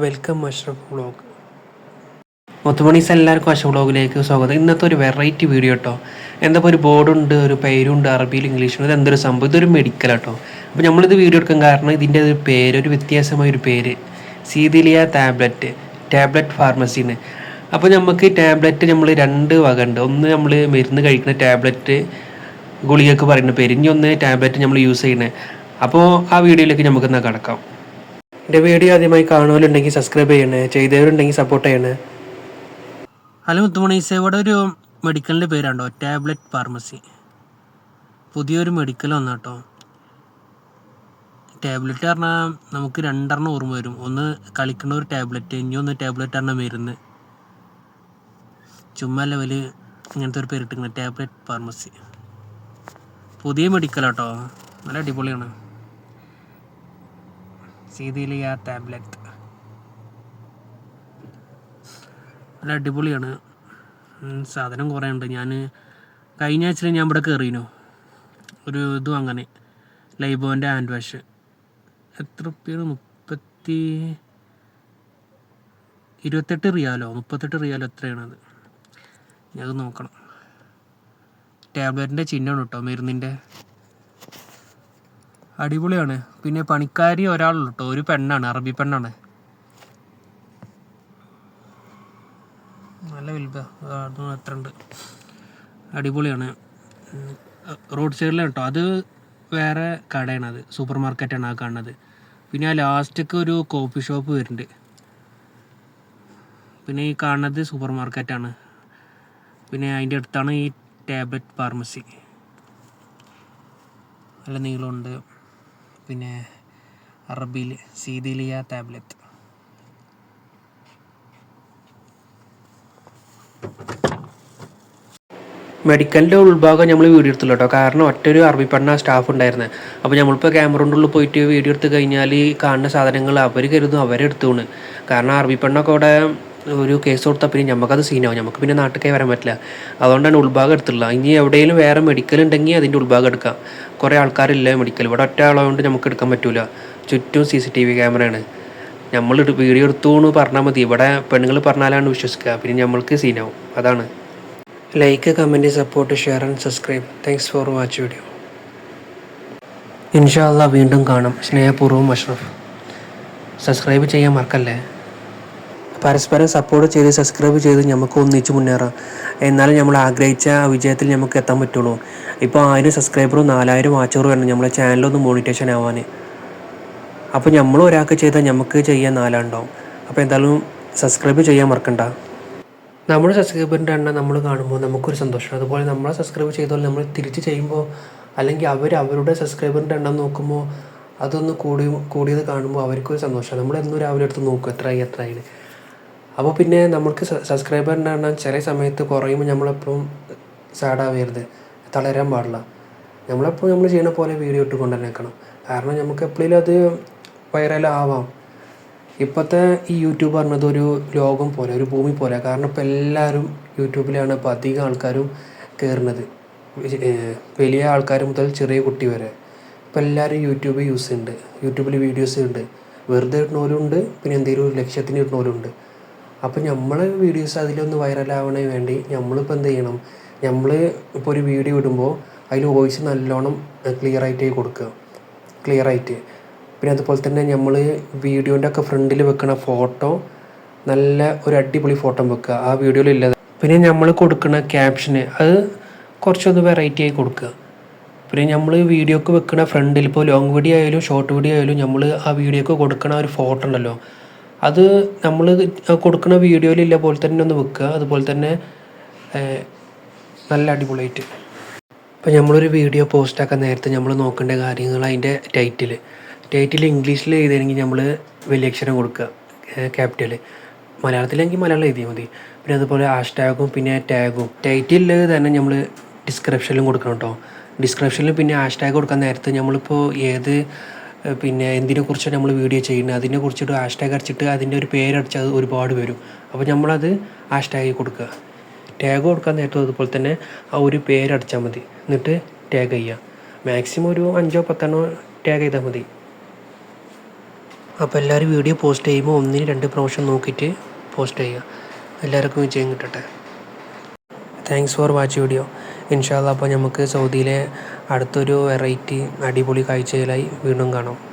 Welcome Ashraf vlog മുത്തുമണീസ് എല്ലാവർക്കും അഷ്റഫ് വ്ളോഗിലേക്ക് സ്വാഗതം. ഇന്നത്തെ ഒരു വെറൈറ്റി വീഡിയോ കേട്ടോ എന്താ ഒരു ബോർഡുണ്ട് ഒരു പേരുണ്ട് അറബിയിൽ ഇംഗ്ലീഷിലും ഇത് എന്തൊരു സംഭവം? ഇതൊരു മെഡിക്കൽ കേട്ടോ അപ്പോൾ നമ്മളിത് വീഡിയോ എടുക്കാൻ കാരണം ഇതിന്റെ ഒരു പേര് ഒരു വ്യത്യാസമായ ഒരു പേര്. സീതിലിയ ടാബ്ലറ്റ് ടാബ്ലറ്റ് ഫാർമസിന്ന് അപ്പോൾ നമുക്ക് ടാബ്ലറ്റ് നമ്മൾ രണ്ട് വക ഉണ്ട്. ഒന്ന് നമ്മൾ മരുന്ന് കഴിക്കുന്ന ടാബ്ലറ്റ് ഗുളികക്ക് പറയുന്ന പേര്. ഇനി ഒന്ന് ടാബ്ലറ്റ് നമ്മൾ യൂസ് ചെയ്യുന്നത് അപ്പോൾ ആ വീഡിയോയിലേക്ക് നമുക്ക് എന്നാൽ കടക്കാം. എന്റെ വീഡിയോ ആദ്യമായി കാണുമല്ലുണ്ടെങ്കിൽ സബ്സ്ക്രൈബ് ചെയ്യണേ ചെയ്തവരുണ്ടെങ്കിൽ സപ്പോർട്ട് ചെയ്യണേ. ഹലോ മുത്തുമണീസ് ഇവിടെ ഒരു മെഡിക്കലിന്റെ പേരാണ്ടോ ടാബ്ലറ്റ് ഫാർമസി. പുതിയൊരു മെഡിക്കൽ വന്നു കേട്ടോ ടാബ്ലറ്റ് പറഞ്ഞാൽ നമുക്ക് രണ്ടെണ്ണം ഓർമ്മ വരും. ഒന്ന് കളിക്കുന്ന ഒരു ടാബ്ലറ്റ് ഇനി ഒന്ന് ടാബ്ലറ്റ് പറഞ്ഞാൽ മരുന്ന്. ചുമ്മാ ലെവൽ ഇങ്ങനത്തെ ഒരു പേരിട്ടിങ്ങനെ ടാബ്ലറ്റ് ഫാർമസി. പുതിയ മെഡിക്കൽ മെഡിക്കലാട്ടോ നല്ല അടിപൊളിയാണ്. സീതിലിയ ടാബ്ലറ്റ്. നല്ല അടിപൊളിയാണ്. സാധനം കുറേ ഉണ്ട് ഞാൻ കഴിഞ്ഞ ആഴ്ച ഞാൻ ഇവിടെ കയറിനു ഒരു ഇത് അങ്ങനെ ലൈബോന്റെ ഹാൻഡ് വാഷ്. എത്ര റുപ്യാണ് മുപ്പത്തി ഇരുപത്തെട്ട് റിയാലോ? മുപ്പത്തെട്ട് റിയാലോ എത്രയാണത് ഞാനത് നോക്കണം. ടാബ്ലറ്റിന്റെ ചിഹ്നമാണ് കേട്ടോ മരുന്നിന്റെ അടിപൊളിയാണ്. പിന്നെ പണിക്കാരി ഒരാളുള്ളൂ കേട്ടോ ഒരു പെണ്ണാണ് അറബി പെണ്ണാണ്. നല്ല വലുപ്പ അതും എത്ര ഉണ്ട്. അടിപൊളിയാണ്. റോഡ് സൈഡിലാണ് കേട്ടോ അത് വേറെ കടയാണ് അത്. സൂപ്പർ മാർക്കറ്റാണ് ആ കാണുന്നത്. പിന്നെ ആ ലാസ്റ്റൊക്കെ ഒരു കോഫി ഷോപ്പ് വരുന്നുണ്ട്. പിന്നെ ഈ കാണുന്നത് സൂപ്പർ മാർക്കറ്റാണ്. പിന്നെ അതിന്റെ അടുത്താണ് ഈ ടാബ്ലറ്റ് ഫാർമസി. നല്ല നീളമുണ്ട്. പിന്നെ അറബിയിൽ സീതിലിയ ടാബ്ലറ്റ്. മെഡിക്കലിന്റെ ഉൾഭാഗം നമ്മൾ വീഡിയോ എടുത്തില്ല കേട്ടോ. കാരണം ഒറ്റൊരു അറബി പഠന സ്റ്റാഫ് ഉണ്ടായിരുന്നത് അപ്പോൾ നമ്മളിപ്പോൾ ക്യാമറയുടെ ഉള്ളിൽ പോയിട്ട് വീഡിയോ എടുത്ത് കഴിഞ്ഞാൽ ഈ കാണുന്ന സാധനങ്ങൾ അവർ കരുതും അവരെ എടുത്തോണ് കാരണം അറബി പെണ്ണൊക്കെ അവിടെ ഒരു കേസ് കൊടുത്താൽ പിന്നെ നമുക്കത് സീനാവും നമുക്ക് പിന്നെ നാട്ടിലേക്ക് വരാൻ പറ്റില്ല. അതുകൊണ്ടാണ് ഉൾഭാഗം എടുത്തിട്ടുള്ളത്. ഇനി എവിടെയെങ്കിലും വേറെ മെഡിക്കൽ ഉണ്ടെങ്കിൽ അതിന്റെ ഉൾഭാഗം എടുക്കാം. കുറേ ആൾക്കാരില്ല മെഡിക്കൽ ഇവിടെ ഒറ്റ ആളായതുകൊണ്ട് നമുക്ക് എടുക്കാൻ പറ്റില്ല ചുറ്റും സി സി ടി വി ക്യാമറയാണ് നമ്മൾ വീഡിയോ എടുത്തു എന്ന് പറഞ്ഞാൽ മതി. ഇവിടെ പെണ്ണുങ്ങൾ പറഞ്ഞാലാണ് വിശ്വസിക്കുക. പിന്നെ നമ്മൾക്ക് സീനാവും അതാണ്. Like comment support share and subscribe thanks for watch video ഇൻഷാല്ല വീണ്ടും കാണാം. സ്നേഹപൂർവം അഷ്റഫ്. സബ്സ്ക്രൈബ് ചെയ്യാൻ മറക്കല്ലേ? പരസ്പരം സപ്പോർട്ട് ചെയ്ത് സബ്സ്ക്രൈബ് ചെയ്ത് നമുക്ക് ഒന്നിച്ച് മുന്നേറാം. എന്നാലും നമ്മൾ ആഗ്രഹിച്ച വിജയത്തിൽ നമുക്ക് എത്താൻ പറ്റുള്ളൂ. ഇപ്പോൾ ആയിരം സബ്സ്ക്രൈബറും നാലായിരം വാച്ചറും വേണം നമ്മളെ ചാനലൊന്ന് മോണിറ്റേഷൻ ആവാൻ. അപ്പോൾ നമ്മൾ ഒരാൾക്ക് ചെയ്താൽ നമുക്ക് ചെയ്യാൻ നാലാണ്ടാവും അപ്പോൾ എന്തായാലും സബ്സ്ക്രൈബ് ചെയ്യാൻ മറക്കണ്ട. നമ്മുടെ സബ്സ്ക്രൈബറിന്റെ എണ്ണം നമ്മൾ കാണുമ്പോൾ നമുക്കൊരു സന്തോഷം അതുപോലെ നമ്മളെ സബ്സ്ക്രൈബ് ചെയ്തോളം നമ്മൾ തിരിച്ച് ചെയ്യുമ്പോൾ അല്ലെങ്കിൽ അവർ അവരുടെ സബ്സ്ക്രൈബറിന്റെ എണ്ണം നോക്കുമ്പോൾ അതൊന്ന് കൂടി കൂടിയത് കാണുമ്പോൾ അവർക്കൊരു സന്തോഷമാണ്. നമ്മൾ എന്നും രാവിലെ എടുത്ത് നോക്കും എത്രയായി എത്രയായി അപ്പോൾ പിന്നെ നമ്മൾക്ക് സബ്സ്ക്രൈബറിന്റെ എണ്ണം ചില സമയത്ത് കുറയുമ്പോൾ നമ്മളെപ്പോഴും സാഡാവരുത് തളരാൻ പാടില്ല. നമ്മളെപ്പോൾ നമ്മൾ ചെയ്യുന്ന പോലെ വീഡിയോ ഇട്ട് കൊണ്ടുതന്നെ വെക്കണം കാരണം നമുക്ക് എപ്പോഴും അത് വൈറലാവാം ഇപ്പോഴത്തെ ഈ യൂട്യൂബ് പറഞ്ഞത് ഒരു ലോകം പോലെ ഒരു ഭൂമി പോലെ. കാരണം ഇപ്പോൾ എല്ലാവരും യൂട്യൂബിലാണ് ഇപ്പോൾ അധികം ആൾക്കാരും കയറുന്നത് വലിയ ആൾക്കാർ മുതൽ ചെറിയ കുട്ടി വരെ. ഇപ്പോൾ എല്ലാവരും യൂട്യൂബ് യൂസ് ഉണ്ട് യൂട്യൂബിൽ വീഡിയോസ് ഉണ്ട് വെറുതെ ഇടുന്നവരും ഉണ്ട് പിന്നെ എന്തെങ്കിലും ഒരു ലക്ഷ്യത്തിന് ഇടുന്നവരും ഉണ്ട് അപ്പോൾ നമ്മൾ വീഡിയോസ് അതിലൊന്ന് വൈറലാവണേ വേണ്ടി നമ്മളിപ്പോൾ എന്ത് ചെയ്യണം? നമ്മൾ ഇപ്പോൾ ഒരു വീഡിയോ ഇടുമ്പോൾ അതിൽ വോയിസ് നല്ലോണം ക്ലിയർ ആയിട്ട് കൊടുക്കുക ക്ലിയർ ആയിട്ട്. പിന്നെ അതുപോലെ തന്നെ നമ്മൾ വീഡിയോന്റെ ഒക്കെ ഫ്രണ്ടിൽ വെക്കുന്ന ഫോട്ടോ നല്ല ഒരു അടിപൊളി ഫോട്ടോ വെക്കുക ആ വീഡിയോയിൽ ഇല്ലാതെ. പിന്നെ നമ്മൾ കൊടുക്കുന്ന ക്യാപ്ഷന് അത് കുറച്ചൊന്ന് വെറൈറ്റി ആയി കൊടുക്കുക പിന്നെ നമ്മൾ വീഡിയോക്ക് വെക്കുന്ന ഫ്രണ്ടിൽ ഇപ്പോൾ ലോങ് വീഡിയോ ആയാലും ഷോർട്ട് വീഡിയോ ആയാലും നമ്മൾ ആ വീഡിയോക്ക് കൊടുക്കുന്ന ഒരു ഫോട്ടോ ഉണ്ടല്ലോ. അത് നമ്മൾ കൊടുക്കുന്ന വീഡിയോയിലില്ല പോലെ തന്നെ ഒന്ന് വെക്കുക. അതുപോലെ തന്നെ നല്ല അടിപൊളിയായിട്ട്. ഇപ്പോൾ നമ്മളൊരു വീഡിയോ പോസ്റ്റാക്കാൻ നേരത്തെ നമ്മൾ നോക്കേണ്ട കാര്യങ്ങൾ അതിന്റെ ടൈറ്റിൽ ടൈറ്റിൽ ഇംഗ്ലീഷിൽ എഴുതിയെങ്കിൽ നമ്മൾ വലിയ അക്ഷരം കൊടുക്കുക. ക്യാപിറ്റൽ മലയാളത്തിലെങ്കിൽ മലയാളം എഴുതിയാൽ മതി. പിന്നെ അതുപോലെ ഹാഷ് ടാഗും പിന്നെ ടാഗും ടൈറ്റിൽ തന്നെ നമ്മൾ ഡിസ്ക്രിപ്ഷനിലും കൊടുക്കണം കേട്ടോ ഡിസ്ക്രിപ്ഷനിൽ പിന്നെ ഹാഷ് ടാഗ് കൊടുക്കാൻ നേരത്ത് നമ്മളിപ്പോൾ ഏത് പിന്നെ എന്തിനെക്കുറിച്ചാണ് നമ്മൾ വീഡിയോ ചെയ്യുന്നത്? അതിനെ കുറിച്ചിട്ട് ഹാഷ് ടാഗ് അടിച്ചിട്ട് അതിന്റെ ഒരു പേരടിച്ച് അത് ഒരുപാട് വരും. അപ്പോൾ നമ്മളത് ഹാഷ് ടാഗ് കൊടുക്കുക. ടാഗ് കൊടുക്കാൻ നേരത്തും അതുപോലെ തന്നെ ആ ഒരു പേരടിച്ചാൽ മതി. എന്നിട്ട് ടാഗ് ചെയ്യുക. മാക്സിമം ഒരു അഞ്ചോ പത്തെണ്ണോ ടാഗ് ചെയ്താൽ മതി. അപ്പോൾ എല്ലാവരും വീഡിയോ പോസ്റ്റ് ചെയ്യുമ്പോൾ ഒന്നിന് രണ്ട് പ്രാവശ്യം നോക്കിയിട്ട് പോസ്റ്റ് ചെയ്യുക. എല്ലാവർക്കും വിജയം കിട്ടട്ടെ. താങ്ക്സ് ഫോർ വാച്ച് വീഡിയോ ഇൻഷാല്ല അപ്പോൾ നമുക്ക് സൗദിയിലെ അടുത്തൊരു വെറൈറ്റി അടിപൊളി കാഴ്ചയിലായി വീണ്ടും കാണാം.